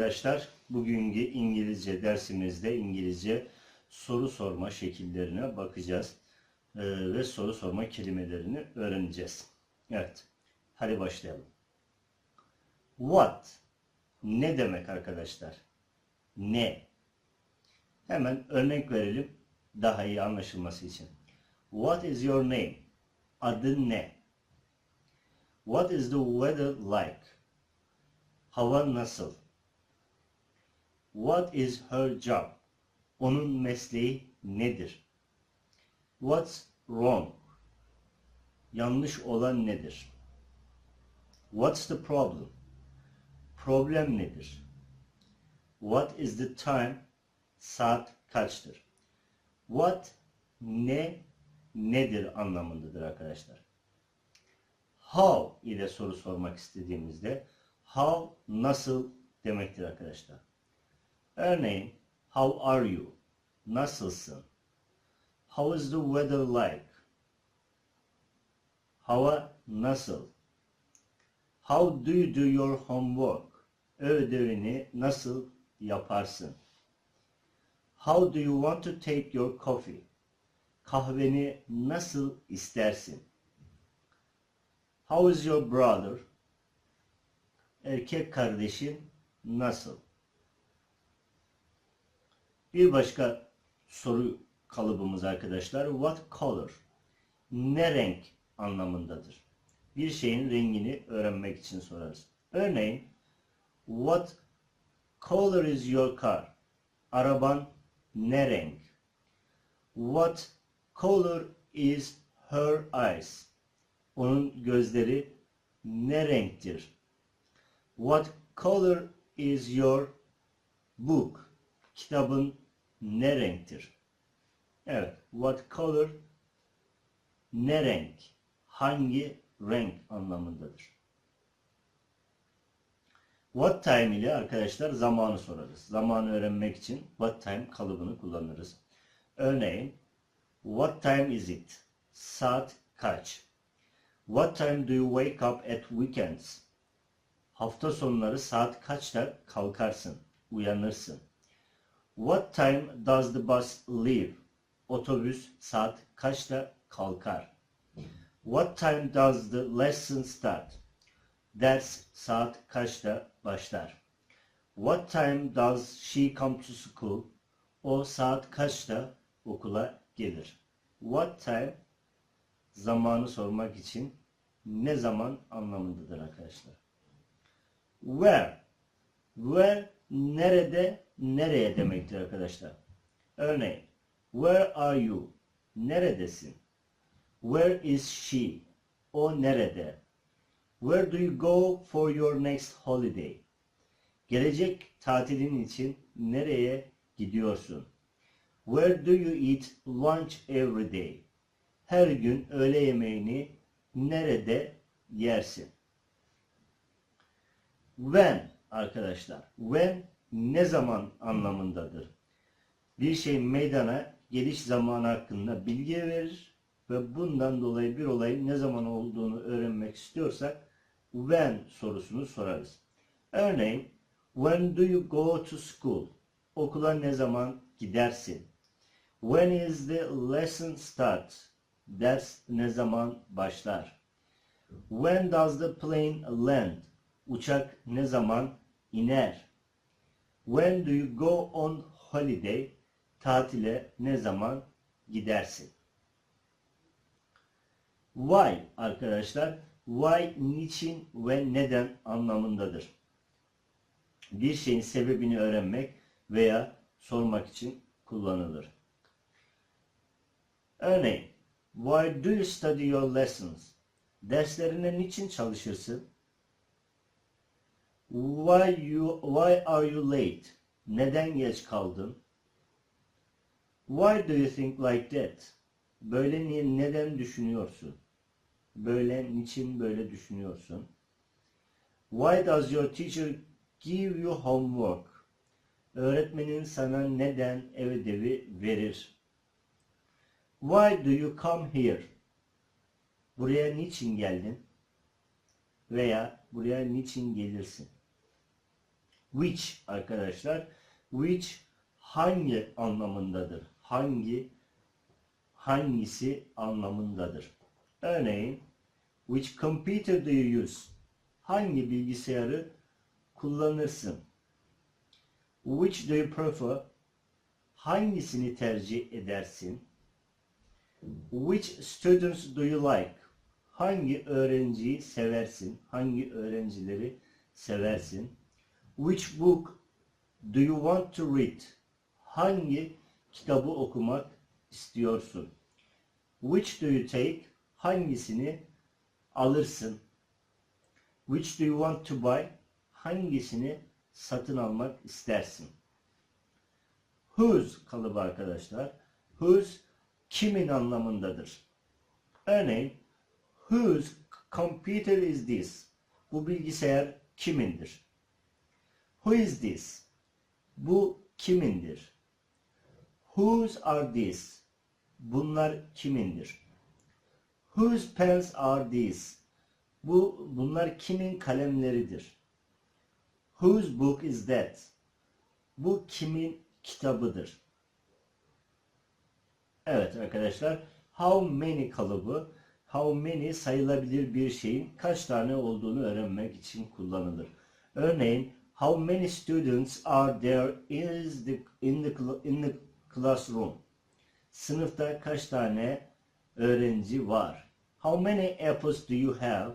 arkadaşlar. Bugünkü İngilizce dersimizde İngilizce soru sorma şekillerine bakacağız. Ee, ve soru sorma kelimelerini öğreneceğiz. Evet. Hadi başlayalım. What? Ne demek arkadaşlar? Ne? Hemen örnek verelim daha iyi anlaşılması için. What is your name? Adın ne? What is the weather like? Hava nasıl? What is her job? Onun mesleği nedir? What's wrong? Yanlış olan nedir? What's the problem? Problem nedir? What is the time? Saat kaçtır? What ne nedir anlamındadır arkadaşlar. How ile soru sormak istediğimizde how nasıl demektir arkadaşlar. Örneğin how are you? Nasılsın? How is the weather like? Hava nasıl? How do you do your homework? Ödevini nasıl yaparsın? How do you want to take your coffee? Kahveni nasıl istersin? How is your brother? Erkek kardeşin nasıl? Bir başka soru kalıbımız arkadaşlar. What color? Ne renk anlamındadır. Bir şeyin rengini öğrenmek için sorarız. Örneğin What color is your car? Araban ne renk? What color is her eyes? Onun gözleri ne renktir? What color is your book? Kitabın ne renktir? Evet. What color ne renk? Hangi renk anlamındadır? What time ile arkadaşlar zamanı sorarız. Zamanı öğrenmek için what time kalıbını kullanırız. Örneğin What time is it? Saat kaç? What time do you wake up at weekends? Hafta sonları saat kaçta kalkarsın, uyanırsın? What time does the bus leave? Otobüs saat kaçta kalkar? What time does the lesson start? Ders saat kaçta başlar? What time does she come to school? O saat kaçta okula gelir? What time zamanı sormak için ne zaman anlamındadır arkadaşlar. Where Where nerede nereye demektir arkadaşlar. Örneğin Where are you? Neredesin? Where is she? O nerede? Where do you go for your next holiday? Gelecek tatilin için nereye gidiyorsun? Where do you eat lunch every day? Her gün öğle yemeğini nerede yersin? When arkadaşlar. When ne zaman anlamındadır. Bir şeyin meydana geliş zamanı hakkında bilgi verir ve bundan dolayı bir olayın ne zaman olduğunu öğrenmek istiyorsak when sorusunu sorarız. Örneğin when do you go to school? Okula ne zaman gidersin? When is the lesson start? Ders ne zaman başlar? When does the plane land? Uçak ne zaman iner? When do you go on holiday? Tatile ne zaman gidersin? Why arkadaşlar? Why, niçin ve neden anlamındadır. Bir şeyin sebebini öğrenmek veya sormak için kullanılır. Örneğin, Why do you study your lessons? Derslerine niçin çalışırsın? Why you why are you late? Neden geç kaldın? Why do you think like that? Böyle niye neden düşünüyorsun? Böyle niçin böyle düşünüyorsun? Why does your teacher give you homework? Öğretmenin sana neden ev ödevi verir? Why do you come here? Buraya niçin geldin? Veya buraya niçin gelirsin? Which arkadaşlar. Which hangi anlamındadır? Hangi hangisi anlamındadır? Örneğin which computer do you use? Hangi bilgisayarı kullanırsın? Which do you prefer? Hangisini tercih edersin? Which students do you like? Hangi öğrenciyi seversin? Hangi öğrencileri seversin? Which book do you want to read? Hangi kitabı okumak istiyorsun? Which do you take? Hangisini alırsın? Which do you want to buy? Hangisini satın almak istersin? Whose kalıbı arkadaşlar. Whose kimin anlamındadır. Örneğin whose computer is this? Bu bilgisayar kimindir? Who is this? Bu kimindir? Whose are these? Bunlar kimindir? Whose pens are these? Bu bunlar kimin kalemleridir? Whose book is that? Bu kimin kitabıdır? Evet arkadaşlar, how many kalıbı, how many sayılabilir bir şeyin kaç tane olduğunu öğrenmek için kullanılır. Örneğin, how many students are there is the, in, the, in the classroom? Sınıfta kaç tane öğrenci var? How many apples do you have?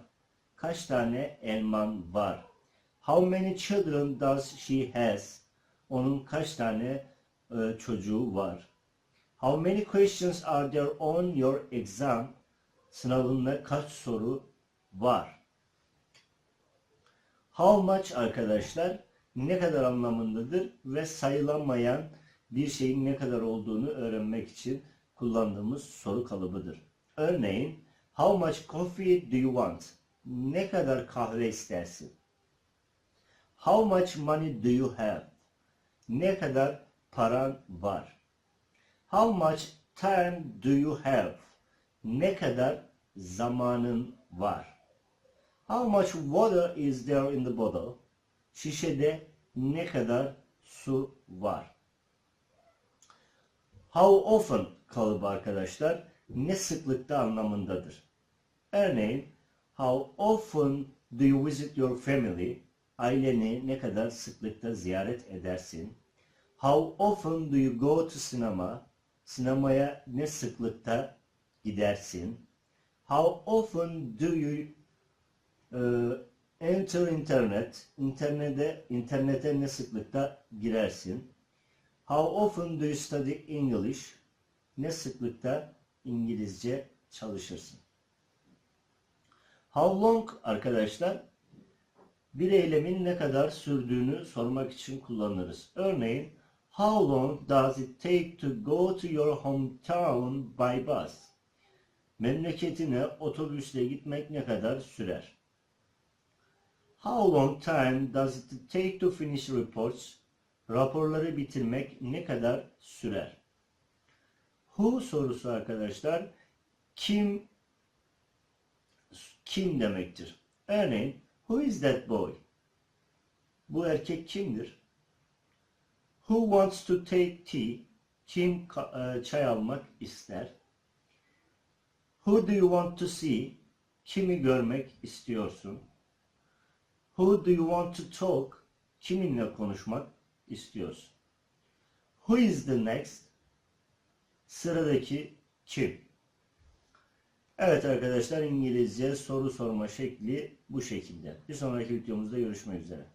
Kaç tane elman var? How many children does she has? Onun kaç tane e, çocuğu var? How many questions are there on your exam? Sınavında kaç soru var? How much arkadaşlar ne kadar anlamındadır ve sayılamayan bir şeyin ne kadar olduğunu öğrenmek için kullandığımız soru kalıbıdır. Örneğin How much coffee do you want? Ne kadar kahve istersin? How much money do you have? Ne kadar paran var? How much time do you have? Ne kadar zamanın var? How much water is there in the bottle? Şişede ne kadar su var? How often kalıbı arkadaşlar ne sıklıkta anlamındadır. Örneğin How often do you visit your family? Aileni ne kadar sıklıkta ziyaret edersin? How often do you go to cinema? Sinemaya ne sıklıkta gidersin? How often do you uh, enter internet? İnternete, internete ne sıklıkta girersin? How often do you study English? Ne sıklıkta İngilizce çalışırsın? How long arkadaşlar bir eylemin ne kadar sürdüğünü sormak için kullanırız. Örneğin How long does it take to go to your hometown by bus? Memleketine otobüsle gitmek ne kadar sürer? How long time does it take to finish reports? Raporları bitirmek ne kadar sürer? Who sorusu arkadaşlar kim kim demektir. Örneğin who is that boy? Bu erkek kimdir? Who wants to take tea? Kim e, çay almak ister? Who do you want to see? Kimi görmek istiyorsun? Who do you want to talk? Kiminle konuşmak istiyorsun? Who is the next? Sıradaki kim? Evet arkadaşlar İngilizce soru sorma şekli bu şekilde. Bir sonraki videomuzda görüşmek üzere.